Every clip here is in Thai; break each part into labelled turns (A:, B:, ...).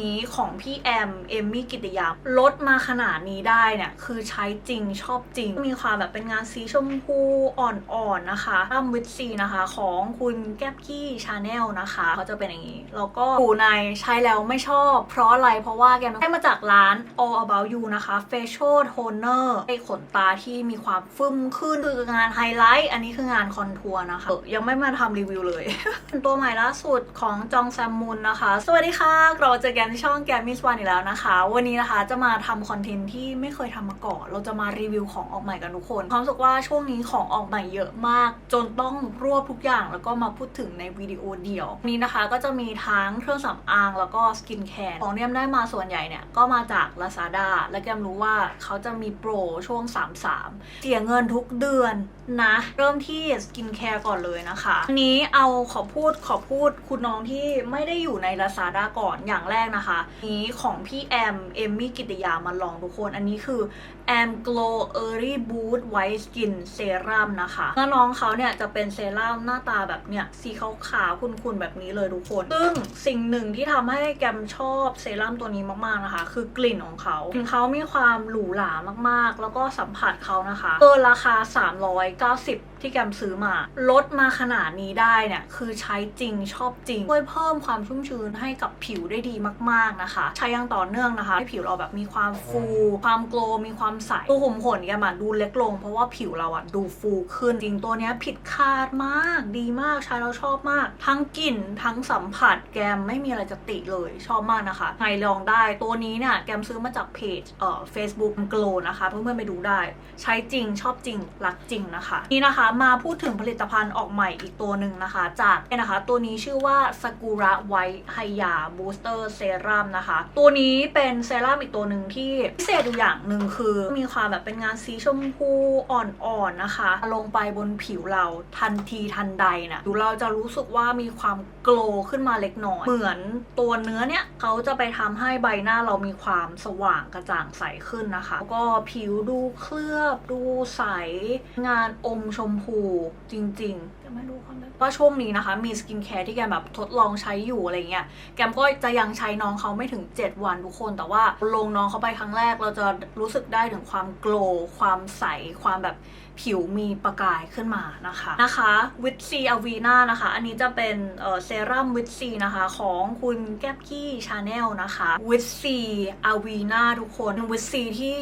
A: นี้ของพี่แอม เอมมี่กิติยาลดมาขนาดนี้ได้เนี่ย คือใช้จริงชอบจริง มีความแบบเป็นงานสีชมพูอ่อนๆนะคะตั้มวิตซีนะคะ ของคุณแก้มกี้ชาแนลนะคะเขาจะเป็นอย่างนี้ แล้วก็อยู่ในใช้แล้วไม่ชอบ เพราะอะไรเพราะว่าแกมได้มาจากร้าน All About You นะคะ Facial Toner ไอขนตาที่มีความฟึ่มขึ้นคืองานไฮไลท์ อันนี้คืองานคอนทัวร์นะคะยังไม่มาทำรีวิวเลย ตัวใหม่ล่าสุดของจองแซมมุนนะคะ สวัสดีค่ะเราเจอกันที่ช่องแกมมิสวันอีกแล้วนะคะ วันนี้นะคะจะมาทำคอนเทนต์ที่ไม่เคยทำมาก่อน เราจะมารีวิวของออกใหม่กันทุกคน ความรู้สึกว่าช่วงนี้ของออกใหม่เยอะมาก จนต้องรวบทุกอย่างแล้วก็มาพูดถึงในวิดีโอเดียว นี้นะคะก็จะมีทั้งเครื่องสำอางแล้วก็สกินแคร์ ของที่แอมได้มาส่วนใหญ่เนี่ยก็มาจาก Lazada และแกมรู้ว่าเขาจะมีโปรช่วง 33 เสียเงินทุกเดือนนะ เริ่มที่สกินแคร์ก่อนเลยนะคะอันนี้เอาขอพูดขอพูดคุณน้องที่ไม่ได้อยู่ใน Lazada ก่อนอย่างแรกนะคะนี้ของพี่แอม เอมมี่กิติยามาลองทุกคน อันนี้คือ Am Glow Early Boost White Skin Serum นะคะแล้วน้องเขาเนี่ยจะเป็นเซรั่มหน้าตาแบบเนี่ยสีขาวๆคุณๆแบบนี้เลยทุกคน ซึ่งสิ่งหนึ่งที่ทำให้แกมชอบเซรั่มตัวนี้มากๆนะคะ คือกลิ่นของเขากลิ่นเขามีความหรูหรามากๆ แล้วก็สัมผัสเขานะคะเกินราคา 390ที่แกมซื้อมา ลดมาขนาดนี้ได้เนี่ย คือใช้จริงชอบจริง ช่วยเพิ่มความชุ่มชื้นให้กับผิวได้ดีมากๆนะคะ ใช้อยังต่อเนื่องนะคะ ให้ผิวเราแบบมีความฟู ความโกลมีความใสตัวหุ่มขนแกมดูเล็กลง เพราะว่าผิวเราอะดูฟูขึ้น จริงตัวเนี้ยผิดคาดมากดีมากใช้แล้วชอบมาก ทั้งกลิ่นทั้งสัมผัสแกมไม่มีอะไรจะติเลยชอบมากนะคะไงลองได้ตัวนี้เนี่ยแกมซื้อมาจากเพจเอ่อ Facebook Glow นะคะ เพื่อนๆไปดูได้ ใช้จริงชอบจริงรักจริงนะคะ นี่นะคะมาพูดถึงผลิตภัณฑ์ออกใหม่อีกตัวหนึ่งนะคะ จากนะคะ ตัวนี้ชื่อว่า Sakura White Haya Booster Serum นะคะ ตัวนี้เป็นเซรั่มอีกตัวหนึ่งที่พิเศษอยู่อย่างหนึ่งคือ มีความแบบเป็นงานสีชมพูอ่อนๆนะคะ ลงไปบนผิวเราทันทีทันใดนะดูเราจะรู้สึกว่ามีความโกลว์ขึ้นมาเล็กน้อย เหมือนตัวเนื้อเนี่ยเขาจะไปทำให้ใบหน้าเรามีความสว่างกระจ่างใสขึ้นนะคะ แล้วก็ผิวดูเคลือบดูใสงานอมชมพูจริง ๆ จะม่รู้ความว่าช่วงนี้นะคะ มีสกินแคร์ที่แกมแบบทดลองใช้อยู่อะไรเงี้ยแกมก็จะยังใช้น้องเขาไม่ถึง 7 วันทุกคน แต่ว่าลงน้องเขาไปครั้งแรก เราจะรู้สึกได้ถึงความโกลว์ความใส ความแบบผิวมีประกายขึ้นมานะคะนะคะวิตซีอวีนานะคะ อันนี้จะเป็นเซรั่มวิตซีนะคะ ของคุณแก้มกี้ชาแนลนะคะวิตซีอวีนาทุกคนวิตซีที่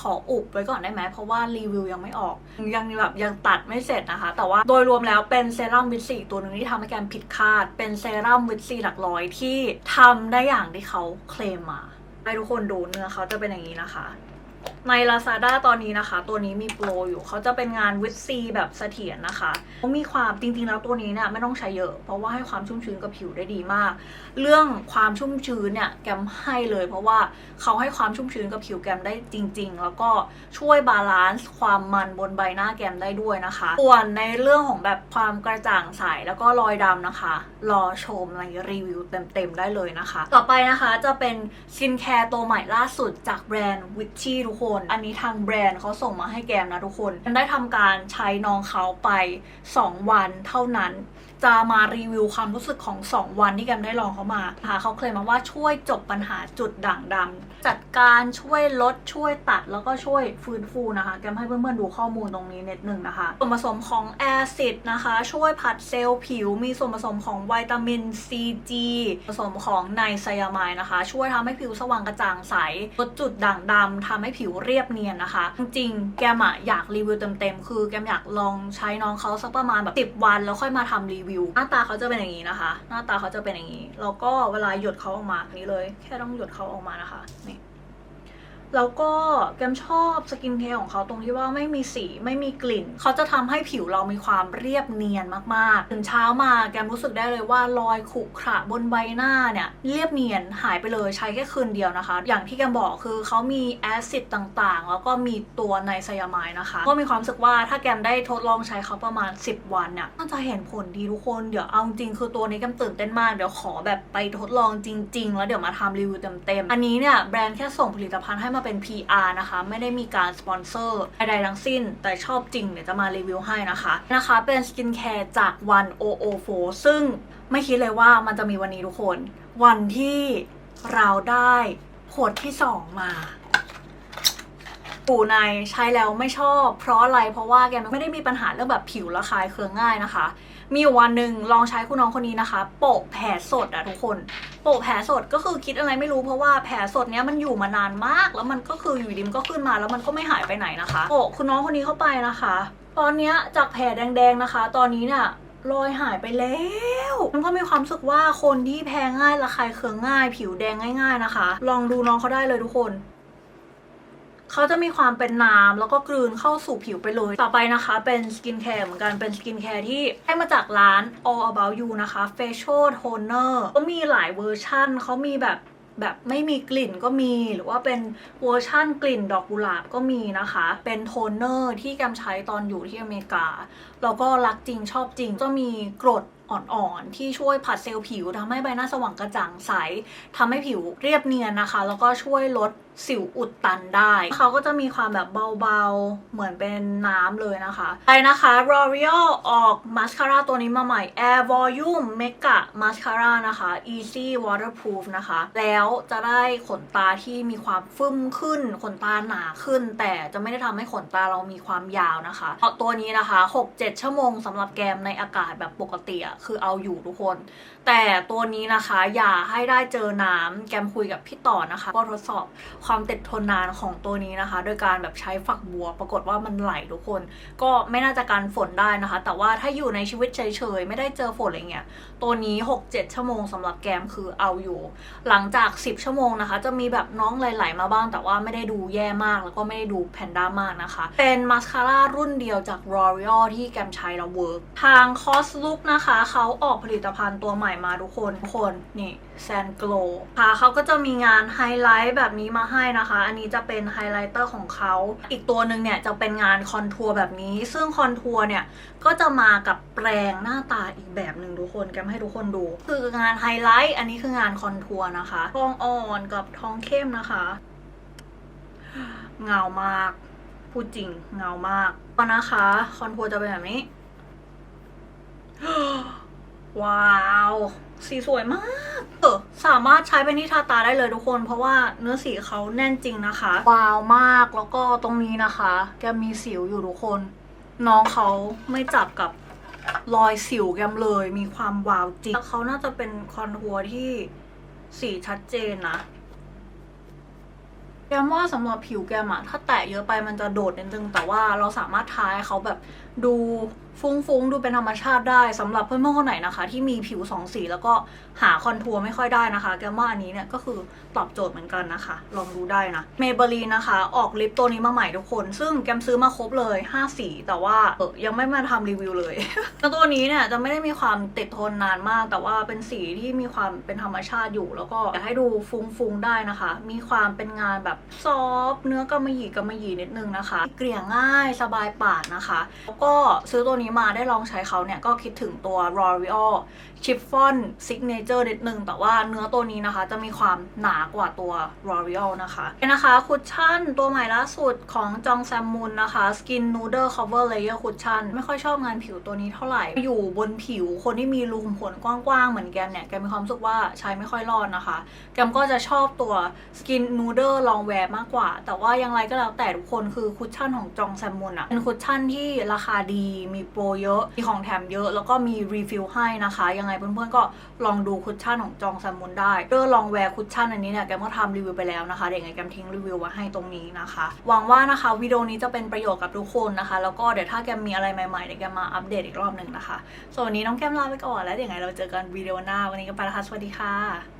A: ขออุบไว้ก่อนได้ไหมเพราะว่ารีวิวยังไม่ออก ยังแบบยังตัดไม่เสร็จนะคะ แต่ว่าโดยรวมแล้วเป็นเซรั่มวิตซีตัวหนึ่งที่ทำให้แกมผิดคาด เป็นเซรั่มวิตซีหลักร้อยที่ทำได้อย่างที่เขาเคลมมาให้ทุกคนดูเนื้อเขาจะเป็นอย่างนี้นะคะ ใน Lazada ตอนนี้นะคะ ตัวนี้มีโปรอยู่เขาจะเป็นงานวิตซีแบบเสถียรนะคะเขามีความจริงๆแล้วตัวนี้เนี่ยไม่ต้องใช้เยอะ เพราะว่าให้ความชุ่มชื้นกับผิวได้ดีมาก เรื่องความชุ่มชื้นเนี่ยแกมให้เลย เพราะว่าเขาให้ความชุ่มชื้นกับผิวแกมได้จริง ๆ แล้วก็ช่วยบาลานซ์ความมันบนใบหน้าแกมได้ด้วยนะคะส่วนในเรื่องของแบบความกระจ่างใสแล้วก็รอยดำนะคะ รอชมในรีวิวเต็มๆได้เลยนะคะ ต่อไปนะคะจะเป็นสกินแคร์ตัวใหม่ล่าสุดจากแบรนด์วิชชี่ทุกคน อันนี้ทางแบรนด์เขาส่งมาให้แกมนะทุกคนได้ทำการใช้น้องเขาไป 2 วันเท่านั้นจะมารีวิวความรู้สึกของ 2 วันที่แกมได้ลองเขามาค่ะเขาเคลมมาว่าช่วยจบปัญหาจุดด่างดำจัดการช่วยลดช่วยตัดแล้วก็ช่วยฟื้นฟูนะคะ แกมให้เพื่อนๆดูข้อมูลตรงนี้เนิดหนึ่งนะคะ ส่วนผสมของแอซิดนะคะ ช่วยผัดเซลล์ผิว มีส่วนผสมของวิตามินซีจีผสมของไนไซยามายนะคะ ช่วยทำให้ผิวสว่างกระจ่างใสลดจุดด่างดำทำให้ผิวเรียบเนียนนะคะ จริงๆ แกมอะอยากรีวิวเต็มๆ คือแกมอยากลองใช้น้องเขาสักประมาณแบบ10 วัน แล้วค่อยมาทำรีวิว หน้าตาเขาจะเป็นอย่างนี้นะคะ หน้าตาเขาจะเป็นอย่างนี้ แล้วก็เวลาหยดเขาออกมานี้เลย แค่ต้องหยดเขาออกมานะคะ นี่ แล้วก็แกมชอบสกินแคร์ของเขาตรงที่ว่าไม่มีสีไม่มีกลิ่น เขาจะทำให้ผิวเรามีความเรียบเนียนมากๆตื่นเช้ามาแกมรู้สึกได้เลยว่ารอยขรุขระบนใบหน้าเนี่ยเรียบเนียนหายไปเลยใช้แค่คืนเดียวนะคะ อย่างที่แกมบอกคือเขามีแอซิดต่างๆ แล้วก็มีตัวไนไซยามายนะคะ ก็มีความรู้สึกว่าถ้าแกมได้ทดลองใช้เขาประมาณ 10 วันเนี่ยน่าจะเห็นผลดีทุกคนเดี๋ยวเอาจริงคือตัวนี้แกมตื่นเต้นมากเดี๋ยวขอแบบไปทดลองจริง ๆ แล้วเดี๋ยวมาทำรีวิวเต็มๆอันนี้เนี่ยแบรนด์แค่ส่งผลิตภัณฑ์ให้มาเป็น PR นะคะ ไม่ได้มีการสปอนเซอร์ใดๆทั้งสิ้น แต่ชอบจริงเดี๋ยวจะมารีวิวให้นะคะ นะคะเป็นสกินแคร์จากวัน OO4 ซึ่งไม่คิดเลยว่ามันจะมีวันนี้ทุกคน วันที่เราได้ขวดที่สองมาปู่ในใช้แล้วไม่ชอบเพราะอะไรเพราะว่าแกไม่ได้มีปัญหาเรื่องแบบผิวระคายเคืองง่ายนะคะ มีวันหนึ่งลองใช้คุณน้องคนนี้นะคะโปะแผลสดอะทุกคน โปะแผลสดก็คือคิดอะไรไม่รู้เพราะว่าแผลสดเนี้ยมันอยู่มานานมาก แล้วมันก็คืออยู่ดิมก็ขึ้นมาแล้วมันก็ไม่หายไปไหนนะคะโปะคุณน้องคนนี้เข้าไปนะคะ ตอนเนี้ยจากแผลแดงๆนะคะ ตอนนี้เนี่ยรอยหายไปแล้วมันก็มีความรู้สึกว่าคนที่แพ้ง่ายระคายเคืองง่าย ผิวแดงง่าย ๆนะคะ ลองดูน้องเขาได้เลยทุกคน เขาจะมีความเป็นน้ำแล้วก็กลืนเข้าสู่ผิวไปเลย ต่อไปนะคะ เป็นสกินแคร์เหมือนกันเป็นสกินแคร์ที่ได้มาจากร้าน All About You นะคะ Facial Toner ก็มีหลายเวอร์ชั่นเขามีแบบแบบไม่มีกลิ่นก็มีหรือว่าเป็นเวอร์ชั่นกลิ่นดอกกุหลาบก็มีนะคะ เป็นโทนเนอร์ที่แกมใช้ตอนอยู่ที่อเมริกา แล้วก็รักจริงชอบจริงก็มีกรด อ่อนๆ ที่ช่วยผัดเซลล์ผิวทำให้ใบหน้าสว่างกระจ่างใสทำให้ผิวเรียบเนียนนะคะ แล้วก็ช่วยลดสิวอุดตันได้ เขาก็จะมีความแบบเบาๆ เหมือนเป็นน้ำเลยนะคะไปนะคะ L'Oreal ออกมาสคาร่าตัวนี้มาใหม่ Air Volume Mega Mascara นะคะ Easy Waterproof นะคะ แล้วจะได้ขนตาที่มีความฟึ่มขึ้น ขนตาหนาขึ้น แต่จะไม่ได้ทำให้ขนตาเรามีความยาวนะคะเพราะตัวนี้นะคะ 6-7 ชั่วโมงสำหรับแกมในอากาศแบบปกติคือเอาอยู่ทุกคน แต่ตัวนี้นะคะอย่าให้ได้เจอน้ำแกมคุยกับพี่ต่อนะคะ ก็ทดสอบความติดทนนานของตัวนี้นะคะ โดยการแบบใช้ฝักบัว ปรากฏว่ามันไหลทุกคน ก็ไม่น่าจะการฝนได้นะคะ แต่ว่าถ้าอยู่ในชีวิตเฉยๆ ไม่ได้เจอฝนอะไรเงี้ยตัวนี้ 6-7 ชั่วโมงสำหรับแกมคือเอาอยู่ หลังจาก 10 ชั่วโมงนะคะ จะมีแบบน้องไหลๆมาบ้าง แต่ว่าไม่ได้ดูแย่มากแล้วก็ไม่ได้ดูแพนด้ามากนะคะ เป็นมาสคาร่ารุ่นเดียวจาก L'Oreal ที่แกมใช้แล้วเวิร์กทาง Cos Look นะคะเขาออกผลิตภัณฑ์ตัวใหม่มาทุกคนทุกคนนี่ Sand Glow ค่ะเขาก็จะมีงานไฮไลท์แบบนี้มาให้นะคะ อันนี้จะเป็นไฮไลท์เตอร์ของเขา อีกตัวหนึ่งเนี่ยจะเป็นงานคอนทัวร์แบบนี้ ซึ่งคอนทัวร์เนี่ยก็จะมากับแปรงหน้าตาอีกแบบหนึ่งทุกคนแกมให้ทุกคนดู คืองานไฮไลท์อันนี้คืองานคอนทัวร์นะคะทองอ่อนกับทองเข้มนะคะ เงามากพูดจริงเงามากก็นะคะ คอนทัวร์จะเป็นแบบนี้ ว้าว สีสวยมากเออสามารถใช้เป็นที่ทาตาได้เลยทุกคน เพราะว่าเนื้อสีเขาแน่นจริงนะคะว้าวมากแล้วก็ตรงนี้นะคะ แกมีสิวอยู่ทุกคน น้องเขาไม่จับกับรอยสิวแกมเลย มีความวาวจริงแล้วเขาน่าจะเป็นคอนทัวร์ที่สีชัดเจนนะ แกมว่าสำหรับผิวแกมอะถ้าแตะเยอะไปมันจะโดดนิดนึง แต่ว่าเราสามารถทาให้เขาแบบดูฟุ้งๆ ดูเป็นธรรมชาติได้สำหรับเพื่อนๆคนไหนนะคะ ที่มีผิวสองสีแล้วก็หาคอนทัวร์ไม่ค่อยได้นะคะ แกมว่าอันนี้เนี่ยก็คือตอบโจทย์เหมือนกันนะคะ ลองดูได้นะเมเบลีนะคะออกลิปตัวนี้มาใหม่ทุกคน ซึ่งแกมซื้อมาครบเลย 5 สี แต่ว่าเออยังไม่มาทำรีวิวเลยแล้วตัวนี้เนี่ยจะไม่ได้มีความติดทนนานมาก แต่ว่าเป็นสีที่มีความเป็นธรรมชาติอยู่ แล้วก็อยากให้ดูฟุ้งๆได้นะคะ มีความเป็นงานแบบซอฟเนื้อกำมะหยี่กำมะหยี่นิดนึงนะคะ เกลี่ยง่ายสบายปากนะคะ แล้วก็ซื้อตัวนี้มาได้ลองใช้เขาเนี่ย ก็คิดถึงตัว L'Oreal Chiffon Signature นิดนึง แต่ว่าเนื้อตัวนี้นะคะ จะมีความหนากว่าตัว L'Oreal นะคะเนี่ยนะคะคุชชั่นตัวใหม่ล่าสุดของจองแซมมุนนะคะ Skin Noodle Cover Layer Cushion ไม่ค่อยชอบงานผิวตัวนี้เท่าไหร่ อยู่บนผิวคนที่มีรูขุมขนกว้างๆ เหมือนแกมเนี่ย แกมมีความรู้สึกว่าใช้ไม่ค่อยรอดนะคะ แกมก็จะชอบตัว Skin Noodle Long Wear มากกว่า แต่ว่ายังไงก็แล้วแต่ทุกคนคือคุชชั่นของจองแซมมุนอะเป็นคุชชั่นที่ราคาดีมีโปรเยอะ มีของแถมเยอะ แล้วก็มีรีฟิลให้นะคะ ยังไงเพื่อนๆก็ลองดูคุชชั่นของจองแซมมุนได้เพื่อลองแวร์คุชชั่นอันนี้เนี่ยแกมก็ทำรีวิวไปแล้วนะคะเดี๋ยวไงแกมทิ้งรีวิวไว้ให้ตรงนี้นะคะ หวังว่านะคะวิดีโอนี้จะเป็นประโยชน์กับทุกคนนะคะ แล้วก็เดี๋ยวถ้าแกมมีอะไรใหม่ๆเดี๋ยวแกมาอัปเดตอีกรอบหนึ่งนะคะส่วนวันนี้น้องแกมลาไปก่อนแล้วเดี๋ยวไงเราเจอกันวิดีโอหน้าวันนี้ก็ไปแล้วค่ะสวัสดีค่ะ